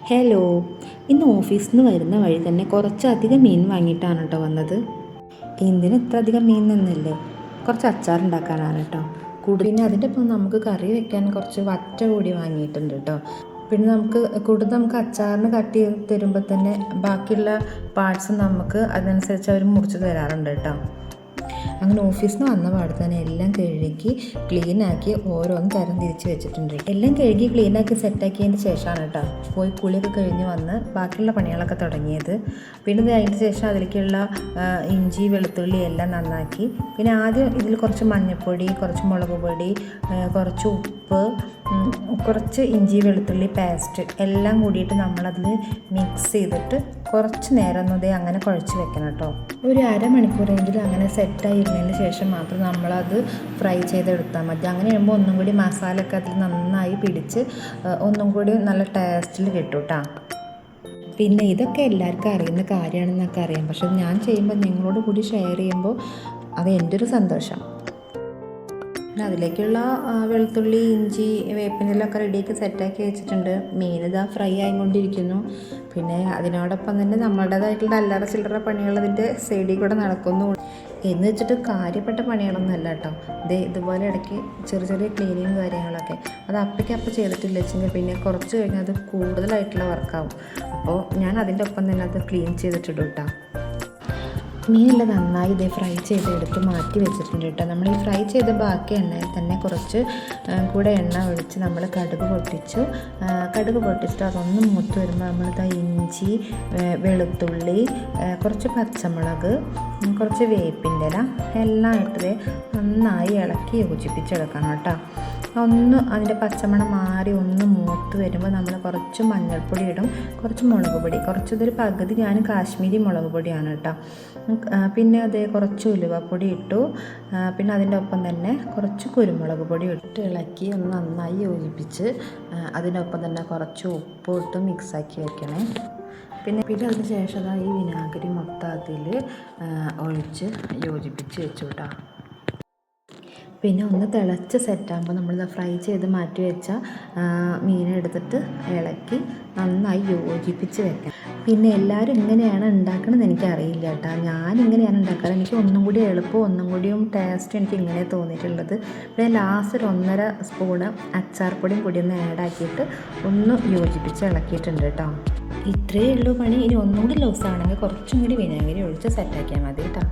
Hello ഇന്ന് ഓഫീസിൽ നിന്ന് വരുന്ന വഴി തന്നെ കുറച്ചധികം മീൻ വാങ്ങിയിട്ടാണ് കേട്ടോ വന്നത്. എന്തിന് ഇത്ര അധികം മീൻ നിന്നില്ലേ? കുറച്ച് അച്ചാർ ഉണ്ടാക്കാനാണ് കേട്ടോ. കൂടുതൽ പിന്നെ അതിന്റെ ഒപ്പം നമുക്ക് കറി വെക്കാൻ കുറച്ച് വറ്റ കൂടി വാങ്ങിയിട്ടുണ്ട് കേട്ടോ. പിന്നെ നമുക്ക് കൂടുതൽ നമുക്ക് അച്ചാറിന് കട്ട് ചെയ്ത് തരുമ്പോൾ തന്നെ ബാക്കിയുള്ള പാർട്സ് നമുക്ക് അതനുസരിച്ച് അവർ മുറിച്ച് തരാറുണ്ട് കേട്ടോ. അങ്ങനെ ഓഫീസിൽ നിന്ന് വന്ന പാടെ തന്നെ എല്ലാം കഴുകി ക്ലീനാക്കി ഓരോന്ന് തരം തിരിച്ച് വെച്ചിട്ടുണ്ട്. എല്ലാം കഴുകി ക്ലീനാക്കി സെറ്റാക്കിയതിന് ശേഷമാണ് കേട്ടോ പോയി കുളിയൊക്കെ കഴിഞ്ഞ് വന്ന് ബാക്കിയുള്ള പണികളൊക്കെ തുടങ്ങിയത്. പിന്നെ അതിന് ശേഷം അതിലേക്കുള്ള ഇഞ്ചി വെളുത്തുള്ളി എല്ലാം നന്നാക്കി. പിന്നെ ആദ്യം ഇതിൽ കുറച്ച് മഞ്ഞൾപ്പൊടി കുറച്ച് മുളക് പൊടി കുറച്ച് ഉപ്പ് കുറച്ച് ഇഞ്ചി വെളുത്തുള്ളി പേസ്റ്റ് എല്ലാം കൂടിയിട്ട് നമ്മളതിൽ മിക്സ് ചെയ്തിട്ട് കുറച്ച് നേരം ഒന്ന് അങ്ങനെ കുഴച്ച് വെക്കണം കേട്ടോ. ഒരു അരമണിക്കൂറെങ്കിലും അങ്ങനെ സെറ്റായി ഇരുന്നതിന് ശേഷം മാത്രം നമ്മളത് ഫ്രൈ ചെയ്തെടുത്താൽ മതി. അങ്ങനെ ചെയ്യുമ്പോൾ ഒന്നും കൂടി മസാലയൊക്കെ അതിൽ നന്നായി പിടിച്ച് ഒന്നും കൂടി നല്ല ടേസ്റ്റിൽ കിട്ടും കേട്ടോ പിന്നെ ഇതൊക്കെ എല്ലാവർക്കും അറിയുന്ന കാര്യമാണെന്നൊക്കെ അറിയാം. പക്ഷെ ഞാൻ ചെയ്യുമ്പോൾ നിങ്ങളോട് കൂടി ഷെയർ ചെയ്യുമ്പോൾ അത് എന്റെ ഒരു സന്തോഷം. പിന്നെ അതിലേക്കുള്ള വെളുത്തുള്ളി ഇഞ്ചി വേപ്പിനെല്ലൊക്കെ റെഡിയാക്കി സെറ്റാക്കി വെച്ചിട്ടുണ്ട്. മീൻ ഇതാ ഫ്രൈ ആയിക്കൊണ്ടിരിക്കുന്നു. പിന്നെ അതിനോടൊപ്പം തന്നെ നമ്മളുടേതായിട്ടുള്ള അല്ലറ ചില്ലറ പണികൾ അതിന്റെ സൈഡിൽ കൂടെ നടക്കുന്നു. എന്ന് വെച്ചിട്ട് കാര്യപ്പെട്ട പണികളൊന്നും അല്ല കേട്ടോ. ഇതേ ഇതുപോലെ ഇടയ്ക്ക് ചെറിയ ചെറിയ ക്ലീനിങ് കാര്യങ്ങളൊക്കെ. അത് അപ്പയ്ക്കപ്പം ചെയ്തിട്ടില്ല വെച്ചെങ്കിൽ പിന്നെ കുറച്ച് കഴിഞ്ഞാൽ അത് കൂടുതലായിട്ടുള്ള വർക്കാവും അപ്പോൾ ഞാൻ അതിന്റെ ഒപ്പം തന്നെ അത് ക്ലീൻ ചെയ്തിട്ടിടും കേട്ടോ. മീനെല്ലാം നന്നായി ഇതേ ഫ്രൈ ചെയ്തെടുത്ത് മാറ്റി വെച്ചിട്ടുണ്ട് കേട്ടോ. നമ്മൾ ഈ ഫ്രൈ ചെയ്ത ബാക്കി എണ്ണയിൽ തന്നെ കുറച്ച് കൂടെ എണ്ണ ഒഴിച്ച് നമ്മൾ കടുക് പൊട്ടിച്ചു. കടുക് പൊട്ടിച്ചിട്ട് അതൊന്ന് മൂത്ത് വരുമ്പോൾ നമ്മളിതാ ഇഞ്ചി വെളുത്തുള്ളി കുറച്ച് പച്ചമുളക് കുറച്ച് വേപ്പിന്റെ ഇല എല്ലാം ഇട്ട് നന്നായി ഇളക്കി യോജിപ്പിച്ചെടുക്കണം കേട്ടോ. ഒന്ന് അതിന്റെ പച്ചമണം മാറി ഒന്ന് മൂത്ത് വരുമ്പോൾ നമ്മൾ കുറച്ച് മഞ്ഞൾപ്പൊടി ഇടും കുറച്ച് മുളക് പൊടി. കുറച്ചതൊരു പകുതി ഞാൻ കാശ്മീരി മുളക് പൊടിയാണ് കേട്ടോ. പിന്നെ അത് കുറച്ച് ഉലുവപ്പൊടി ഇട്ടു. പിന്നെ അതിന്റെ ഒപ്പം തന്നെ കുറച്ച് കുരുമുളക് പൊടി ഇട്ട്. ഇളക്കി ഒന്ന് നന്നായി യോജിപ്പിച്ച് അതിനൊപ്പം തന്നെ കുറച്ച് ഉപ്പ് ഇട്ട് മിക്സാക്കി വെക്കണേ. പിന്നെ പിന്നെ അതിന് ശേഷം ഈ വിനാഗിരി മൊത്തം അതിൽ ഒഴിച്ച് യോജിപ്പിച്ച് വെച്ചു കേട്ടോ. പിന്നെ ഒന്ന് തിളച്ച് സെറ്റാകുമ്പോൾ നമ്മൾ ഫ്രൈ ചെയ്ത് മാറ്റി വെച്ച മീനെടുത്തിട്ട് ഇളക്കി നന്നായി യോജിപ്പിച്ച് വെക്കാം പിന്നെ എല്ലാവരും ഇങ്ങനെയാണ് ഉണ്ടാക്കണമെന്ന് എനിക്കറിയില്ല കേട്ടോ. ഞാൻ ഇങ്ങനെയാണ് ഉണ്ടാക്കാറ്. എനിക്ക് ഒന്നും കൂടി എളുപ്പം ഒന്നും കൂടിയും ടേസ്റ്റ് എനിക്ക് ഇങ്ങനെ തോന്നിയിട്ടുള്ളത്. പിന്നെ ലാസ്റ്റ് ഒന്നര സ്പൂണ് അച്ചാർപ്പൊടിയും കൂടി ഒന്ന് ആഡാക്കിയിട്ട് ഒന്ന് യോജിപ്പിച്ച് ഇളക്കിയിട്ടുണ്ട് കേട്ടോ. ഇത്രയേ ഉള്ളൂ പണി. ഇനി ഒന്നും കൂടി ലൂസാണെങ്കിൽ കുറച്ചും കൂടി വിനാഗിരി ഒഴിച്ച് സെറ്റാക്കിയാൽ മതി കേട്ടോ.